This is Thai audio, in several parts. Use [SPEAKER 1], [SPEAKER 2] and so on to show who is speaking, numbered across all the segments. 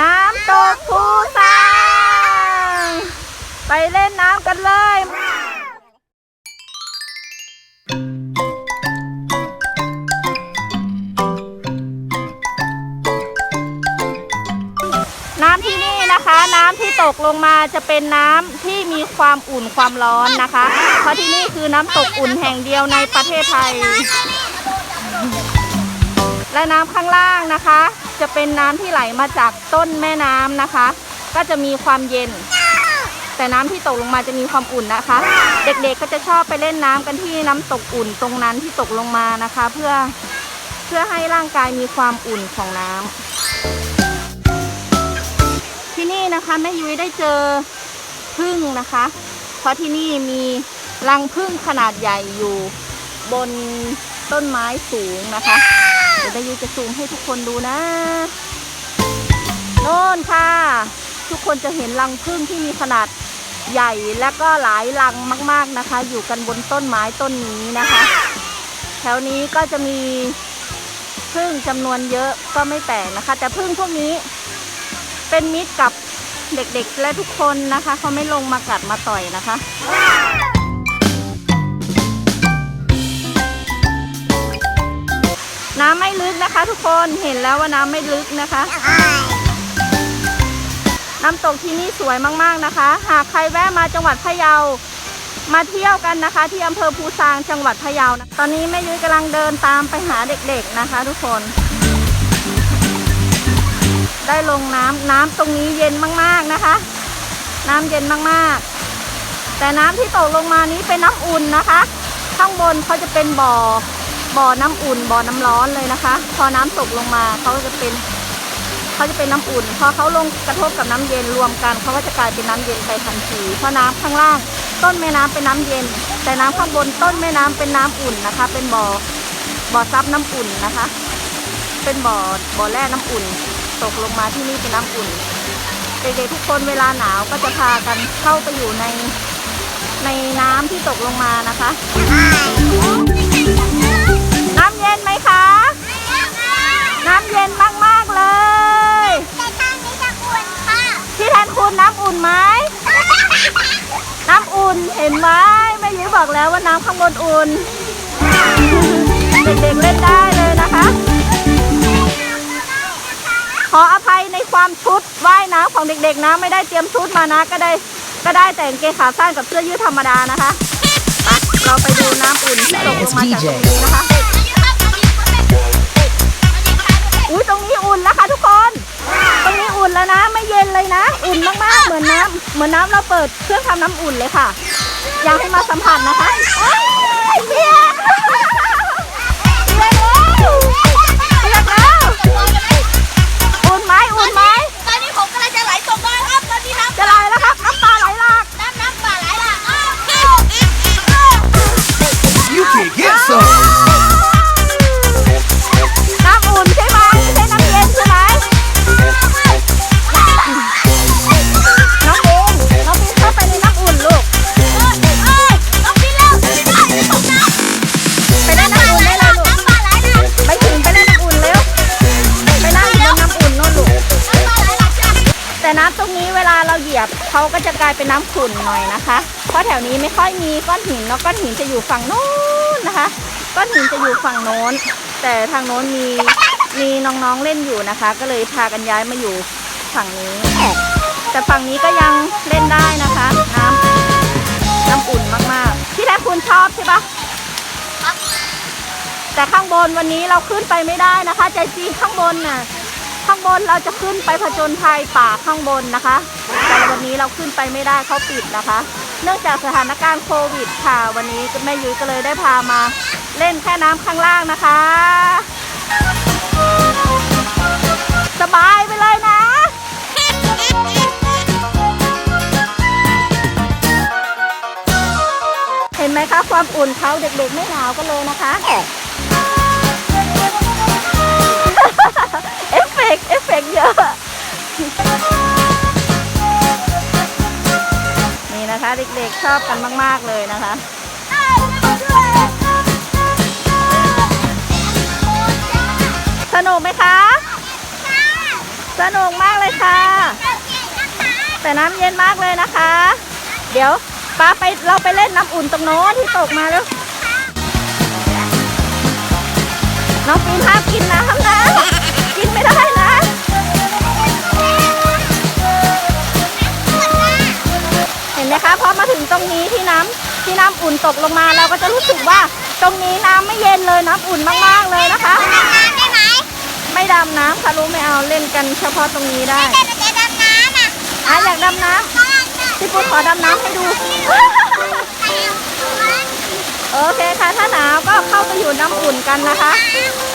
[SPEAKER 1] น้ำตกภูซางไปเล่นน้ำกันเลย น้ำที่นี่นะคะ น้ำที่ตกลงมาจะเป็นน้ำที่มีความอุ่นความร้อนนะคะ เพราะที่นี่คือน้ำตกอุ่นแห่งเดียวในประเทศไทย และน้ำข้างล่างนะคะ จะเป็นน้ำที่ไหลมาจากต้นแม่น้ำนะคะ ก็จะมีความเย็น แต่น้ำที่ตกลงมาจะมีความอุ่นนะคะ เด็กๆก็จะชอบไปเล่นน้ำกันที่น้ำตกอุ่นตรงนั้นที่ตกลงมานะคะ เพื่อเพื่อให้ร่างกายมีความอุ่นของน้ำที่นี่นะคะแม่ยุ้ยได้เจอพึ่งนะคะ เพราะที่นี่มีรังพึ่งขนาดใหญ่อยู่บนต้นไม้สูงนะคะ เดี๋ยวแม่ยุ้ยจะซูมให้ทุกคนดูนะโน่นค่ะ ทุกคนจะเห็นรังผึ้งที่มีขนาดใหญ่และก็หลายรังมาก ๆนะคะ อยู่กันบนต้นไม้ต้นนี้นะคะ แถวนี้ก็จะมีผึ้งจำนวนเยอะก็ไม่แปลกนะคะ แต่ผึ้งพวกนี้เป็นมิตรกับเด็กๆและทุกคนนะคะ เขาไม่ลงมากัดมาต่อยนะคะ ทุกคนเห็นแล้วว่าน้ำไม่ลึกนะคะ น้ำตกที่นี่สวยมากๆนะคะ หากใครแวะมาจังหวัดพะเยา มาเที่ยวกันนะคะ ที่อำเภอภูซางจังหวัดพะเยานะตอนนี้แม่ยุ้ยกำลังเดินตามไปหาเด็กๆนะคะ ทุกคน ได้ลงน้ำน้ำตรงนี้เย็นมากๆนะคะ น้ำเย็นมากๆ แต่น้ำที่ตกลงมานี้เป็นน้ำอุ่นนะคะ ข้างบนเขาจะเป็นบ่อ บ่อน้ำอุ่นบ่อน้ำร้อนเลยนะคะ พอน้ำตกลงมาเขาก็จะเป็นเขาจะเป็นน้ำอุ่น พอเขาลงกระทบกับน้ำเย็นรวมกันเขาก็จะกลายเป็นน้ำเย็นไปทันที เพราะน้ำข้างล่าง ต้นแม่น้ำเป็นน้ำเย็น แต่น้ำข้างบนต้นแม่น้ำเป็นน้ำอุ่นนะคะ เป็นบ่อบ่อซับน้ำอุ่นนะคะ เป็นบ่อบ่อแร่น้ำอุ่น ตกลงมาที่นี่เป็นน้ำอุ่นเด็กๆทุกคนเวลาหนาวก็จะพากันเข้าไปอยู่ในในน้ำที่ตกลงมานะคะ น้ำเย็นไหมคะ น้ำเย็นมากๆเลยพี่แทนคุณน้ำอุ่นไหม น้ำอุ่นเห็นไหมแม่ยุ้ยบอกแล้วว่าน้ำข้างบนอุ่น เด็กๆเล่นได้เลยนะคะ ขออภัยในความชุดว่ายน้ำของเด็กๆนะไม่ได้เตรียมชุดมานะก็ได้ก็ได้แต่กางเกงขาสั้นกับเสื้อยืดธรรมดานะคะไปเราไปดูน้ำอุ่นที่ตกลงมาจากตรงนี้นะคะ อุ้ยตรงนี้อุ่นแล้วค่ะทุกคน ตรงนี้อุ่นแล้วนะ ไม่เย็นเลยนะ อุ่นมากๆ เหมือนน้ำเหมือนน้ำเราเปิดเครื่องทำน้ำอุ่นเลยค่ะ อยากให้มาสัมผัสนะคะโอ๊ยเปียก เราเหยียบเขาก็จะกลายเป็นน้ำขุ่นหน่อยนะคะ เพราะแถวนี้ไม่ค่อยมีก้อนหินแล้วก้อนหินจะอยู่ฝั่งโน้นนะคะ ก้อนหินจะอยู่ฝั่งโน้น แต่ทางโน้นมีมีน้องๆเล่นอยู่นะคะ ก็เลยพากันย้ายมาอยู่ฝั่งนี้แต่ฝั่งนี้ก็ยังเล่นได้นะคะน้ำน้ำอุ่นมากๆที่แท้คุณชอบใช่ปะแต่ข้างบนวันนี้เราขึ้นไปไม่ได้นะคะ ใจจีข้างบนน่ะ ข้างบนเราจะขึ้นไปผจญภัยป่าข้างบนนะคะ แต่วันนี้เราขึ้นไปไม่ได้เขาปิดนะคะ เนื่องจากสถานการณ์โควิด ค่ะ วันนี้แม่ยุ้ยก็เลยได้พามาเล่นแค่น้ำข้างล่างนะคะ สบายไปเลยนะเห็นไหมคะความอุ่นเขาเด็กๆไม่หนาวกันเลยนะคะ ฟกเอฟเฟกต์เยอะ นี่นะคะเด็กๆชอบกันมาก ๆ เลยนะคะสนุกไหมคะสสนุกมากเลยค่ะ แต่น้ำเย็นมากเลยนะคะ เดี๋ยวป้าไปเราไปเล่นน้ำอุ่นตรงโน้นที่ตกมาแล้วน้องปีนห้ามกินน้ำนะ กินไม่ได้ ไหมคะพอมาถึงตรงนี้ที่น้ำที่น้ำอุ่นตกลงมาเราก็จะรู้สึกว่าตรงนี้น้ำไม่เย็นเลยน้ำอุ่นมากๆเลยนะคะ
[SPEAKER 2] ดำน้ำได้ไหม
[SPEAKER 1] ไม่ดำน้ำค่ะรู้ไม่เอาเล่นกันเฉพาะตรงนี้ได้
[SPEAKER 2] แต่เราจะดำน้ำอะ
[SPEAKER 1] อะอยากดำน้
[SPEAKER 2] ก็จะำ
[SPEAKER 1] พี่ปุ้นขอดำน้ำให้ดูโอเคค่ะถ้าหนาวก็เข้าไปอยู่น้ำอุ่นกันนะคะค่ะ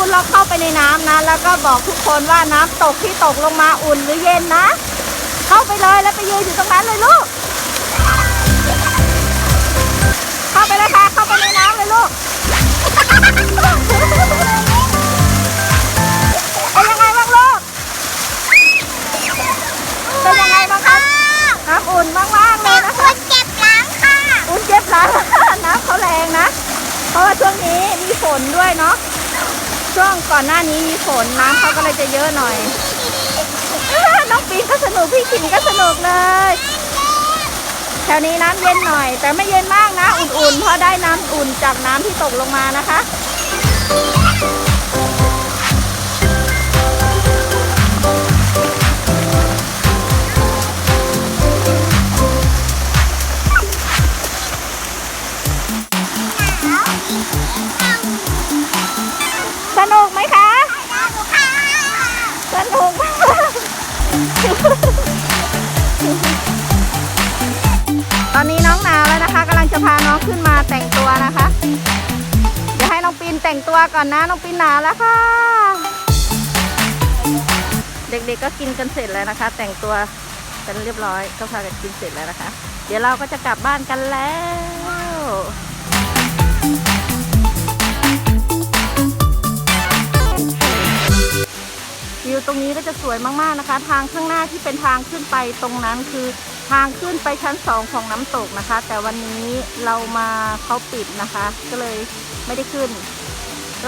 [SPEAKER 1] ขาเดี๋ยวพี่ปุ้นลองเข้าไปในน้ำนะ แล้วก็บอกทุกคนว่าน้ำตกที่ตกลงมาอุ่นหรือเย็นนะ เข้าไปเลยแล้วไปยืนอยู่ตรงนั้นเลยลูก เข้าไปเลยค่ะ เข้าไปในน้ำเลยลูกเป็นยังไงบ้างลูก เป็นยังไงบ้างครับน้ำอุ่นมากๆเลยนะคะ
[SPEAKER 2] เจ็บหลังค่ะ
[SPEAKER 1] อุ่นเจ็บหลังน้ำเขาแรงนะ เพราะว่าช่วงนี้มีฝนด้วยเนาะ ช่วงก่อนหน้านี้มีฝนน้ำเขาก็เลยจะเยอะหน่อยน้องปีนก็สนุกพี่ขินก็สนุกเลย แถวนี้น้ำเย็นหน่อย แต่ไม่เย็นมากนะ อุ่นๆ เพราะได้น้ำอุ่นจากน้ำที่ตกลงมานะคะ อนนี้น้องหนาวแล้วนะคะกำลังจะพาน้องขึ้นมาแต่งตัวนะคะ เดี๋ยวให้น้องปีนแต่งตัวก่อนนะน้องปีนหนาวแล้วค่ะ เด็กๆก็กินกันเสร็จแล้วนะคะ แต่งตัวกันเรียบร้อยก็พากันกินเสร็จแล้วนะคะ เดี๋ยวเราก็จะกลับบ้านกันแล้ววิวตรงนี้ก็จะสวยมากๆนะคะ ทางข้างหน้าที่เป็นทางขึ้นไปตรงนั้นคือ ทางขึ้นไปชั้นสองของน้ำตกนะคะ แต่วันนี้เรามาเขาปิดนะคะ ก็เลยไม่ได้ขึ้น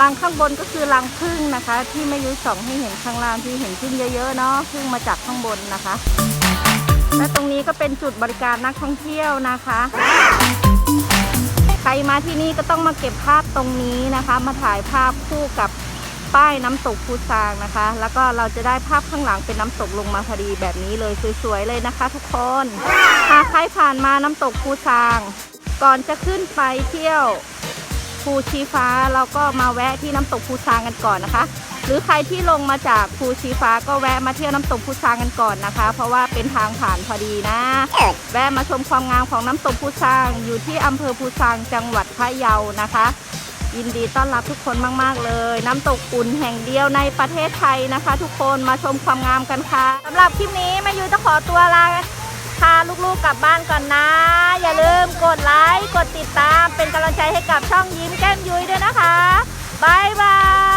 [SPEAKER 1] รังข้างบนก็คือรังพึ่งนะคะ ที่ไม่ยุ้ยส่องให้เห็นข้างล่างที่เห็นพึ่งเยอะๆเนาะพึ่งมาจากข้างบนนะคะ และตรงนี้ก็เป็นจุดบริการนักท่องเที่ยวนะคะ ใครมาที่นี่ก็ต้องมาเก็บภาพตรงนี้นะคะ มาถ่ายภาพคู่กับ ป้ายน้ำตกภูซางนะคะ แล้วก็เราจะได้ภาพข้างหลังเป็นน้ำตกลงมาพอดีแบบนี้เลยสวยๆเลยนะคะ ทุกคนหากใครผ่านมาน้ำตกภูซาง ก่อนจะขึ้นไปเที่ยวภูชีฟ้าเราก็มาแวะที่น้ำตกภูซางกันก่อนนะคะ หรือใครที่ลงมาจากภูชีฟ้าก็แวะมาเที่ยวน้ำตกภูซางกันก่อนนะคะ เพราะว่าเป็นทางผ่านพอดีนะ แวะมาชมความงามของน้ำตกภูซางอยู่ที่อำเภอภูซางจังหวัดพะเยานะคะ ยินดีต้อนรับทุกคนมาก ๆ เลย น้ำตกอุ่นแห่งเดียวในประเทศไทยนะคะ ทุกคนมาชมความงามกันค่ะสำหรับคลิปนี้แมายูจะขอตัวลาพาลูกๆกลับบ้านก่อนนะ อย่าลืมกดไลค์กดติดตามเป็นกำลังใจให้กับช่องยิ้มแก้มยุ้ยด้วยนะคะบายบาย